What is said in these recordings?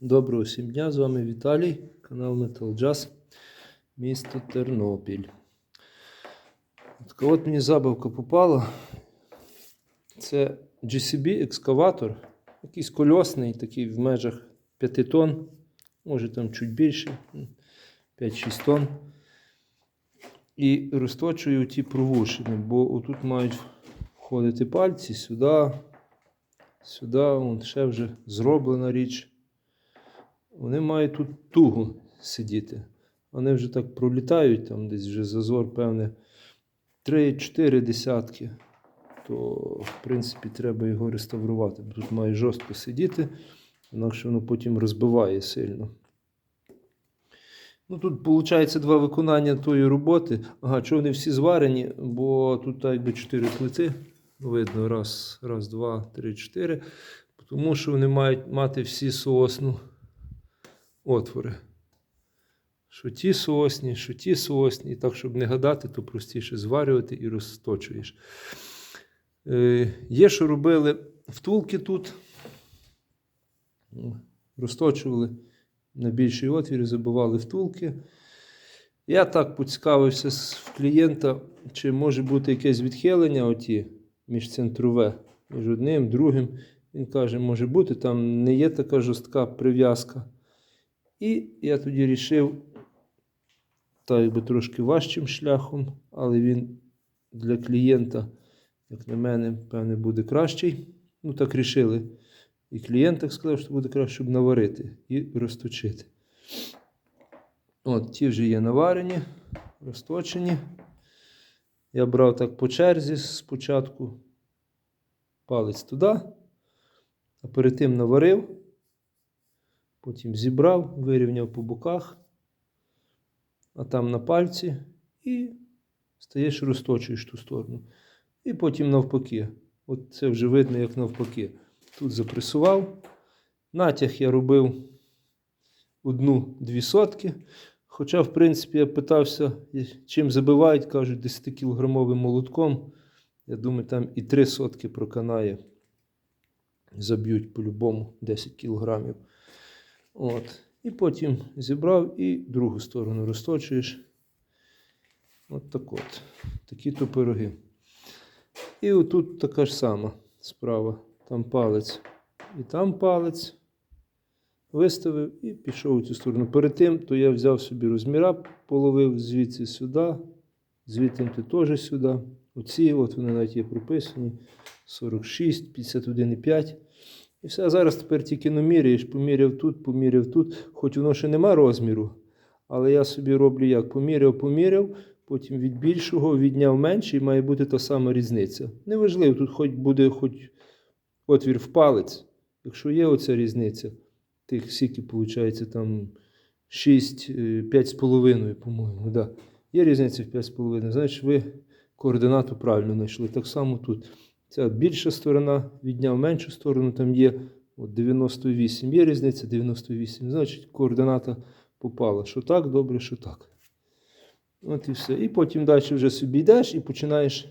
Доброго всім дня, з вами Віталій, канал Metal Jazz, місто Тернопіль. Така от мені забавка попала. Це GCB екскаватор, якийсь кольосний, такий в межах 5 тонн, може там чуть більше, 5-6 тонн. І розточую ті провушини, бо отут мають входити пальці сюди, сюди, вон ще вже зроблена річ. Вони мають тут туго сидіти. Вони вже так пролітають, там десь вже зазор, певне, 3-4 десятки. То, в принципі, треба його реставрувати. Тут має жорстко сидіти, інакше воно потім розбиває сильно. Ну, Тут, виходить, два виконання тої роботи. Ага, чого вони всі зварені, бо тут так якби 4 плити. Видно, раз, раз, два, три, чотири. Тому що вони мають мати всі соосну отвори. Що ті соосні, що ті соосні. І так, щоб не гадати, то простіше зварювати і розточуєш. Е, є, що робили втулки тут. Розточували на більший отвір, забивали втулки. Я так поцікавився в клієнта, чи може бути якесь відхилення оті міжцентрове, між одним, другим. Він каже, може бути, там не є така жорстка прив'язка. І я тоді рішив, так якби трошки важчим шляхом, але він для клієнта, як на мене, певне, буде кращий. Ну, так рішили. І клієнт так сказав, що буде краще, щоб наварити і розточити. От, ті вже є наварені, розточені. Я брав так по черзі спочатку палець туди, а перед тим наварив. Потім зібрав, вирівняв по боках, а там на пальці і стаєш розточуєш ту сторону. І потім навпаки. От це вже видно, як навпаки. Тут запресував. Натяг я робив одну-дві сотки. Хоча, в принципі, я питався, чим забивають, кажуть, 10-кілограмовим молотком. Я думаю, там і 3 сотки проканає. Заб'ють по-любому 10 кілограмів. От. І потім зібрав і другу сторону розточуєш. От так от. Такі то пироги. І отут така ж сама справа. Там палець і там палець. Виставив і пішов у цю сторону. Перед тим, то я взяв собі розміра, половив звідси сюди, звідти теж сюди. Оці, от вони навіть є прописані. 46, 51,5. І все, а зараз тепер тільки наміряєш, поміряв тут, поміряв тут, хоч воно ще нема розміру. Але я собі роблю як поміряв, поміряв, потім від більшого відняв менше і має бути та сама різниця. Неважливо, тут хоч буде хоч отвір в палець. Якщо є оця різниця, тих скільки, виходить, там 6, 5,5, по-моєму. Да. Є різниця в 5,5. Значить, ви координату правильно знайшли. Так само тут. Ця більша сторона відняв меншу сторону, там є от 98. Є різниця 98. Значить, координата попала. Що так, добре, що так. От і все. І потім далі вже собі йдеш і починаєш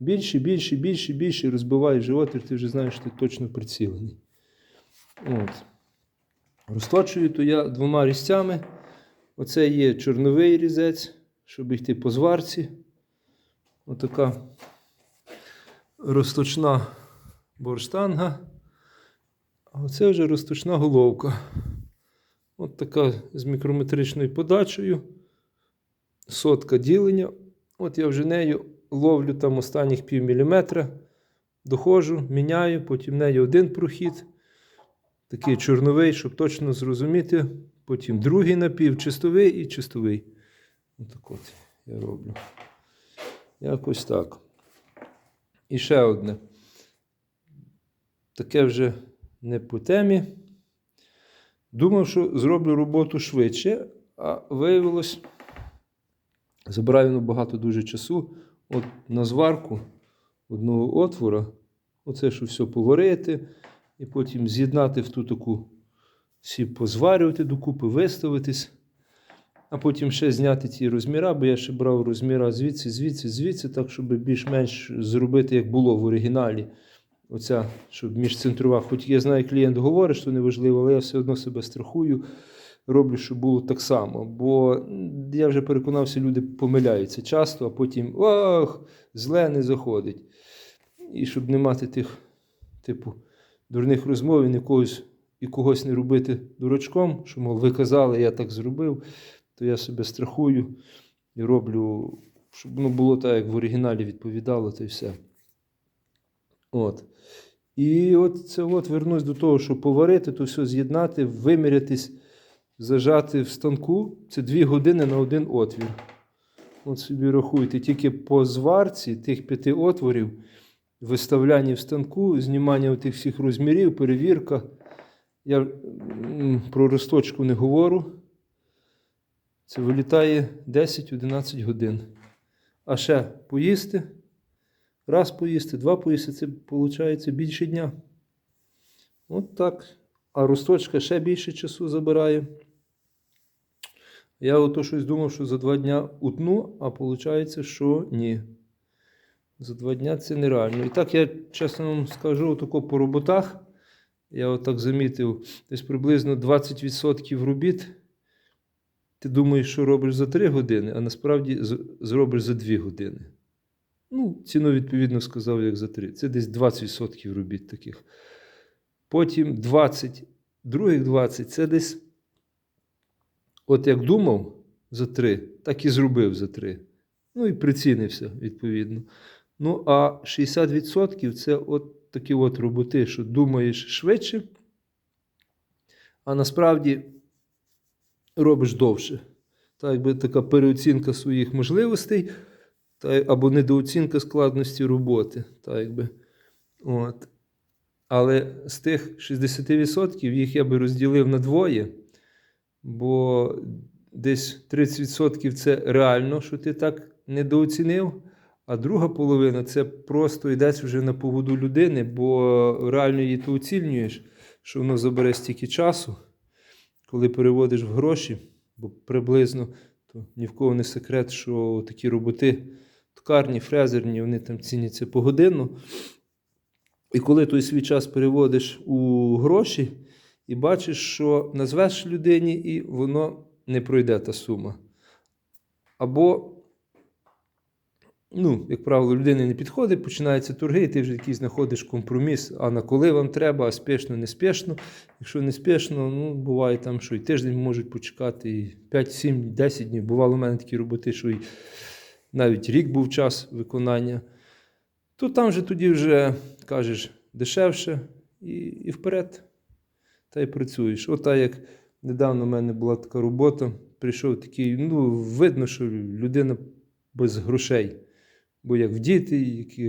більше, більше, більше, більше розбиваєш животик, ти вже знаєш, що ти точно прицілений. От. Розточую то я двома різцями. Оце є чорновий різець, щоб йти по зварці. Отака розточна борштанга. А оце вже розточна головка. От така з мікрометричною подачею. Сотка ділення. От я вже нею ловлю там останніх пів міліметра. Доходжу, міняю, потім нею один прохід. Такий чорновий, щоб точно зрозуміти. Потім другий напів, чистовий і чистовий. Отак от я роблю. Якось так. І ще одне. Таке вже не по темі. Думав, що зроблю роботу швидше, а виявилось, забираю багато дуже часу. От на зварку одного отвора, оце що все поварити, і потім з'єднати в ту таку, всі позварювати докупи, виставитись, а потім ще зняти ті розміра, бо я ще брав розміра звідси, звідси, звідси, так, щоб більш-менш зробити, як було в оригіналі. оця, щоб міжцентрова, хоч я знаю, клієнт говорить, що неважливо, але я все одно себе страхую, роблю, щоб було так само. Бо я вже переконався, люди помиляються часто, а потім ох, зле не заходить. І щоб не мати тих, типу, дурних розмов і нікогось і когось не робити дурачком, що, мов, ви казали, я так зробив, то я себе страхую і роблю, щоб воно було так, як в оригіналі відповідало, то й все. От. І от це от вернусь до того, що поварити, то все з'єднати, вимірятись, зажати в станку. Це дві години на один отвір. От собі рахуйте, тільки по зварці тих п'яти отворів, виставляння в станку, знімання тих всіх розмірів, перевірка. Я про росточку не говорю. Це вилітає 10-11 годин. А ще поїсти. Раз поїсти, два поїсти, це виходить більше дня. От так. А росточка ще більше часу забирає. Я ото щось думав, що за два дня утну, а виходить, що ні. За два дня це нереально. І так я чесно вам скажу, отако по роботах. Я отак замітив, десь приблизно 20% робіт. Ти думаєш, що робиш за 3 години, а насправді зробиш за 2 години. Ну, ціну, відповідно, сказав, як за 3. Це десь 20% робіт таких. Потім 20, других 20 це десь, от як думав за 3, так і зробив за 3. Ну і прицінився, відповідно. Ну, а 60% це от такі от роботи, що думаєш швидше, а насправді робиш довше. Так, якби така переоцінка своїх можливостей, та, або недооцінка складності роботи. Так, якби. От. Але з тих 60% їх я би розділив на двоє, бо десь 30% це реально, що ти так недооцінив. А друга половина це просто йдеться вже на поводу людини, бо реально її ти оцінюєш, що воно забере стільки часу, коли переводиш в гроші, бо приблизно то ні в кого не секрет, що такі роботи, ткарні, фрезерні, вони там ціняться погодинно. І коли той свій час переводиш у гроші і бачиш, що назвеш людині, і воно не пройде та сума. Або ну, як правило, людина не підходить, починаються торги, і ти вже якийсь знаходиш компроміс. А на коли вам треба, а спешно, не спешно. Якщо не спешно, ну буває там, що і тиждень можуть почекати, і 5, 7, 10 днів. Бувало в мене такі роботи, що і навіть рік був час виконання. То там же тоді вже кажеш дешевше і, і вперед. Та й працюєш. Ота як недавно в мене була така робота, прийшов такий, ну, видно, що людина без грошей. Бо як в діти, який,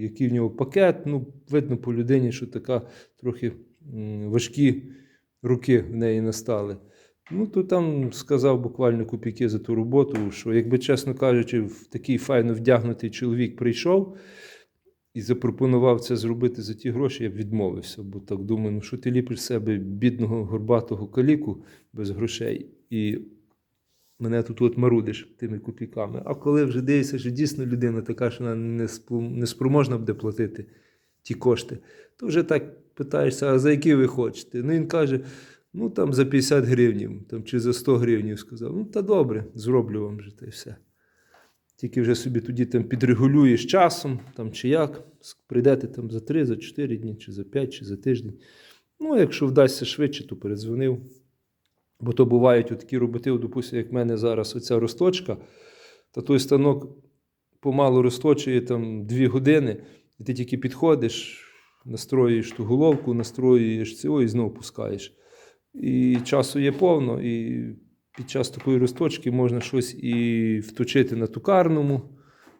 який, в нього пакет, ну, видно по людині, що така трохи важкі руки в неї настали. Ну, то там сказав буквально копійки за ту роботу, що, якби, чесно кажучи, в такий файно вдягнутий чоловік прийшов і запропонував це зробити за ті гроші, я б відмовився. Бо так думаю, ну що ти ліпиш себе бідного горбатого каліку без грошей. І мене тут от марудиш тими копійками. А коли вже дивишся, що дійсно людина така, що вона не спроможна буде платити ті кошти, то вже так питаєшся, а за які ви хочете? Ну він каже, ну там за 50 гривнів там, чи за 100 гривнів сказав. Ну та добре, зроблю вам вже та й все. Тільки вже собі тоді там підрегулюєш часом, там чи як, прийдете там за 3, за 4 дні, чи за 5, чи за тиждень. Ну, якщо вдасться швидше, то передзвонив. Бо то бувають такі роботи, допустимо, як в мене зараз оця росточка, та той станок помалу розточує там 2 години, і ти тільки підходиш, настроюєш ту головку, настроюєш цього і знову пускаєш. І часу є повно, і під час такої розточки можна щось і вточити на тукарному.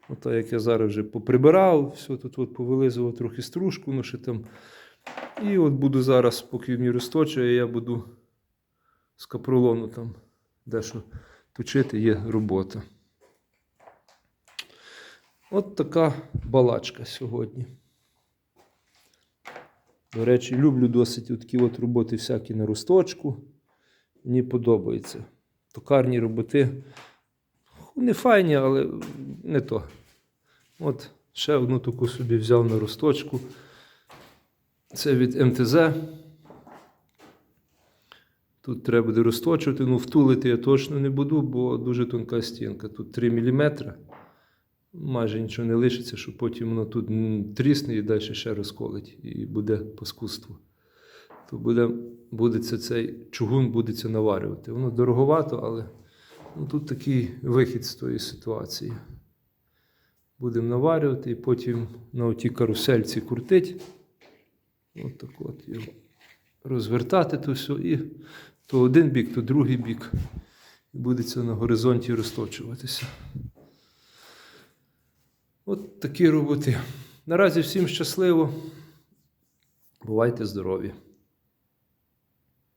От як я зараз вже поприбирав, все тут от повилизував трохи стружку, ну ще там. І от буду зараз, поки мені розточує, я буду з капролону там дещо точити, є робота. От така балачка сьогодні. До речі, люблю досить такі от роботи всякі на росточку. Мені подобається. Токарні роботи. Не файні, але не то. От ще одну таку собі взяв на росточку. Це від МТЗ. Тут треба буде розточувати. Ну, втулити я точно не буду, бо дуже тонка стінка. Тут 3 мм. Майже нічого не лишиться, що потім воно тут трісне і далі ще розколить, і буде паскудство. То буде, будеться цей чугун будеться наварювати. Воно дороговато, але ну, тут такий вихід з тої ситуації. Будемо наварювати і потім на отій карусельці крутить. От так от його розвертати то все, і то один бік, то другий бік. І буде це на горизонті розточуватися. От такі роботи. Наразі всім щасливо. Бувайте здорові!